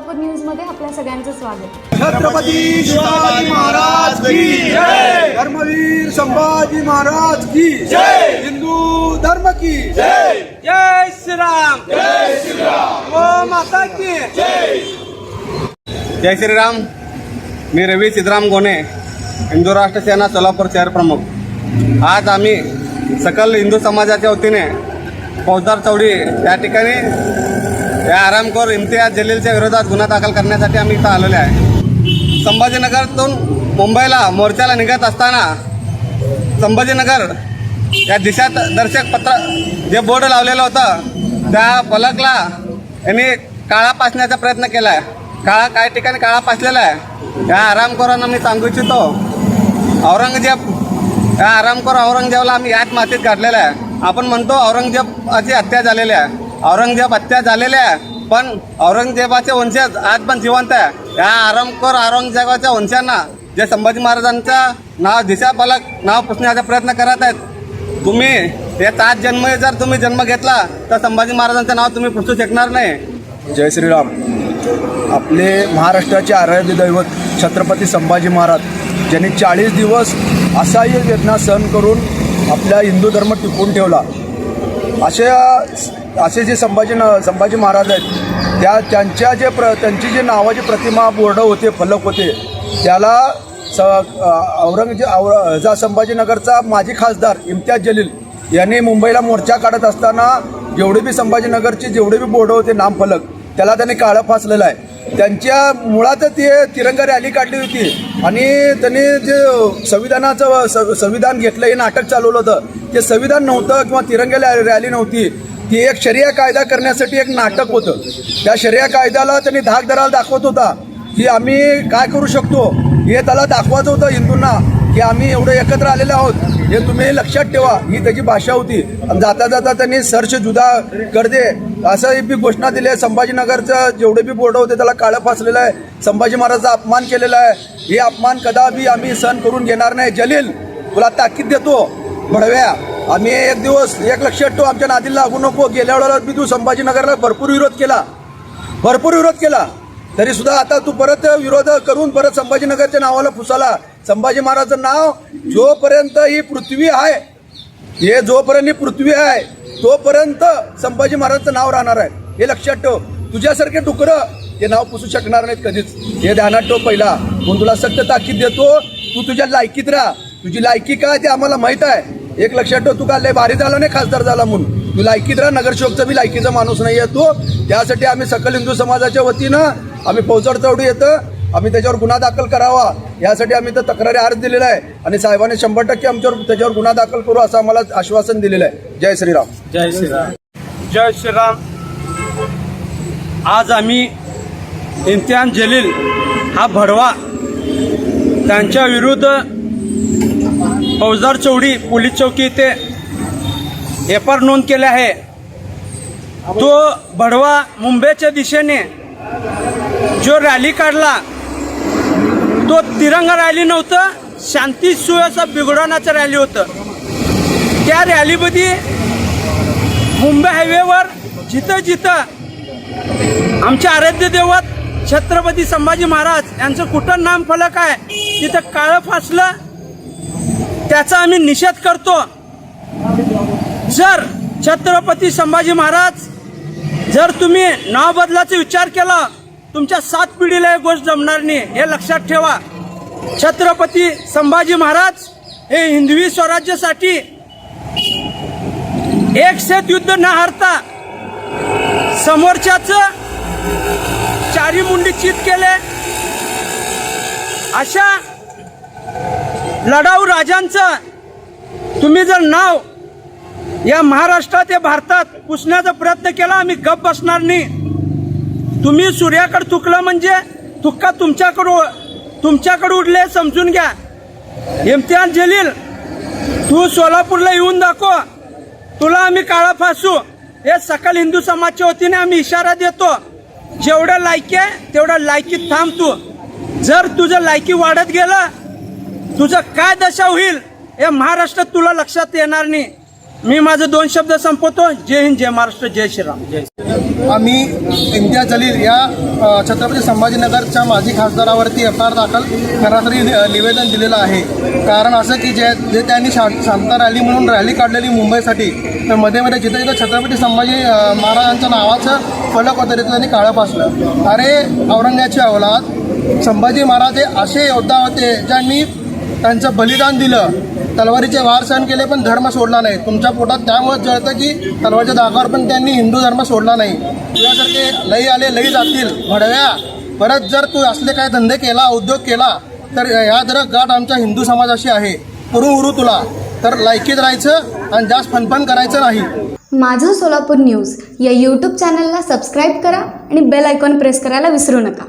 सोलापूर न्यूजमध्ये आपल्या सगळ्यांचं स्वागत. छत्रपती शिवाजी महाराज की जय! धर्मवीर संभाजी महाराज की जय! हिंदू धर्म की जय! जय श्रीराम! जय श्रीराम! ओ माता की! जय! श्रीराम! मी रवी सिद्धराम गोणे हिंदू राष्ट्र सेना सोलापूर शहर प्रमुख. आज आम्ही सकल हिंदू समाजाच्या वतीने फौजदार चौडी या ठिकाणी या आरामखोर इम्तियाज जलीलच्या विरोधात गुन्हा दाखल करण्यासाठी आम्ही इथं आलेले आहे. संभाजीनगरतून मुंबईला मोर्चाला निघत असताना संभाजीनगर या दिशात दर्शक पत्र जे बोर्ड लावलेलं होतं त्या फलकला यांनी काळा पासण्याचा प्रयत्न केला आहे काळा काही ठिकाणी काळा पासलेला आहे? या आरामखोरांना मी सांगू इच्छितो औरंगजेब या आरामखोर औरंगजेबला आम्ही याच मातीत काढलेला आहे. आपण म्हणतो औरंगजेबाची हत्या झालेली आहे. औरंगजेब हत्या झालेल्या आहे. पण औरंगजेबाचे वंशज आज पण जिवंत आहे. या आरामखोर औरंगजेबाच्या वंशांना जे संभाजी महाराजांचं नाव दिशापालक नाव पुसण्याचा प्रयत्न करत आहेत तुम्ही हे सात जन्म जर तुम्ही जन्म घेतला तर संभाजी महाराजांचं नाव तुम्ही पुसू शकणार नाही. जय श्रीराम. आपले महाराष्ट्राचे आराध्य दैवत छत्रपती संभाजी महाराज ज्यांनी चाळीस दिवस असह्य वेदना सहन करून आपल्या हिंदू धर्म टिकून ठेवला. असे असे जे संभाजी संभाजी महाराज आहेत त्या त्यांच्या जे प्र त्यांची जे नावाची प्रतिमा बोर्ड होते फलक होते त्याला स औरंगजेब और जा संभाजीनगरचा माजी खासदार इम्तियाज जलील यांनी मुंबईला मोर्चा काढत असताना जेवढे बी संभाजीनगरचे जेवढे बी बोर्ड होते नामफलक त्याला त्यांनी काळं फासलेलं आहे. त्यांच्या मुळात ते तिरंगा रॅली काढली होती आणि त्यांनी जे संविधानाचं स- संविधान घेतलं हे नाटक चालवलं होतं. ते संविधान नव्हतं किंवा तिरंगा रॅ- रॅली नव्हती. की एक शरिया कायदा करण्यासाठी एक नाटक होतं. त्या शरिया कायद्याला त्यांनी धाक धराला दाखवत होता की आम्ही काय करू शकतो? हे त्याला दाखवायचं होतं हिंदूंना की आम्ही एवढं एकत्र आलेले आहोत. हे तुम्ही लक्षात ठेवा ही त्याची भाषा होती. जाता जाता त्यांनी सर्च जुदा करते. असं बी घोषणा दिली आहे संभाजीनगरचं जेवढे बी बोर्ड होते त्याला काळं फासलेलं आहे. संभाजी महाराजचा अपमान केलेला आहे. हे अपमान कदापि आम्ही सहन करून घेणार नाही. जलील तुला ताकीद देतो. भडव्या आम्ही एक दिवस एक लक्षात ठेव आमच्या नादीला लागू नको. गेल्या वेळेला मी तू संभाजीनगरला भरपूर विरोध केला. भरपूर विरोध केला. तरी सुद्धा आता तू परत विरोध करून परत संभाजीनगरच्या नावाला फुसाला. संभाजी महाराजचं नाव जोपर्यंत ही पृथ्वी आहे हे जोपर्यंत ही पृथ्वी आहे तोपर्यंत संभाजी महाराजचं नाव राहणार आहे. हे लक्षात ठेव. तुझ्यासारखे डुकरं हे नाव पुसू शकणार नाहीत कधीच. हे ध्यानात ठेव पहिला. म्हणून तुला सक्त ताकीद देतो. तू तुझ्या लायकीत राहा. तुझी लायकी काय ते आम्हाला माहीत आहे. एक लक्षात ठेव तू का लय भारी झाला नाही खासदार झाला म्हणून. तू लायकीत राहा नगरसेवकचा मी लायकीचा माणूस नाही आहे तू. त्यासाठी आम्ही सकल हिंदू समाजाच्या वतीनं आम्ही फौजदार चौडी येतं आम्ही त्याच्यावर गुन्हा दाखल करावा. यासाठी आम्ही तर तक्रारी अर्ज दिलेला आहे. आणि साहेबांनी शंभर टक्के आमच्यावर त्याच्यावर गुन्हा दाखल करू असं आम्हाला आश्वासन दिलेलं आहे. जय श्रीराम. जय श्रीराम. जय श्रीराम. आज आम्ही इम्तियान जलील हा भडवा त्यांच्या विरुद्ध फौजदार चौडी पोलीस चौकी इथे एफ आर नोंद केले आहे. तो भडवा मुंबईच्या दिशेने जो रॅली काढला तो तिरंगा रॅली नव्हतं शांती सुव्यवस्था बिघडवण्याचं रॅली होतं. त्या रॅलीमध्ये मुंबई हायवेवर जिथं जिथं आमचे आराध्य दैवत छत्रपती संभाजी महाराज यांचं कुठं नाम फलक आहे तिथं काळं फासलं त्याचा आम्ही निषेध करतो. जर छत्रपती संभाजी महाराज जर तुम्ही नाव बदलाचा विचार केला तुमच्या सात पिढीला ही गोष्ट जमणार नाही हे लक्षात ठेवा. छत्रपती संभाजी महाराज हे हिंदवी स्वराज्यासाठी एक शेत युद्ध न हारता समोरच्याच चारी मुंडी चित केले. अशा लढाऊ राजांचं तुम्ही जर नाव या महाराष्ट्रात या भारतात पुसण्याचा प्रयत्न केला आम्ही गप बसणार नाही. तुम्ही सूर्याकडे थुकलं म्हणजे थुक्का तुमच्याकडं तुमच्याकडे उडले समजून घ्या. इम्तिहान जलील तू सोलापूरला येऊन दाखव. तुला आम्ही काळा फासू. हे सकल हिंदू समाजच्या वतीने आम्ही इशारा देतो. जेवढं लायकी आहे तेवढ्या लायकीत थांब तू. जर तुझं लायकी वाढत गेलं तुझं काय दशा होईल हे महाराष्ट्रात तुला लक्षात येणार नाही. मी माझं दोन शब्द संपवतो. जय हिंद जय महाराष्ट्र जय श्रीराम. जय आम्ही इम्तियाज जलील या छत्रपती संभाजीनगरच्या माजी खासदारावरती एफ आर दाखल करण्यासाठी नि- निवेदन दिलेलं आहे. कारण असं की जे जे त्यांनी शा शांता रॅली म्हणून रॅली काढलेली मुंबईसाठी तर मध्ये मध्ये जिथं जिथं छत्रपती संभाजी महाराजांच्या नावाचं फलक होतं तिथं त्यांनी काळं पासलं. अरे औरंगाची अवलाद संभाजी महाराज हे असे योद्धा होते ज्यांनी त्यांचं बलिदान दिलं. तलवारीचे वार सहन केले पण धर्म सोडला नाही. तुमच्या पोटात त्यामुळे जळतं की तलवारच्या दागावर पण त्यांनी हिंदू धर्म सोडला नाही. तुझ्यासारखे लई आले लई जातील. भडव्या. परत जर तू असले काय धंदे केला उद्योग केला तर या जर गाठ आमच्या हिंदू समाजाशी आहे. उरू उरू तुला. तर लायकीत राहायचं आणि जास्त फनफन करायचं नाही. माझं सोलापूर न्यूज या यूट्यूब चॅनलला सबस्क्राईब करा आणि बेल आयकॉन प्रेस करायला विसरू नका.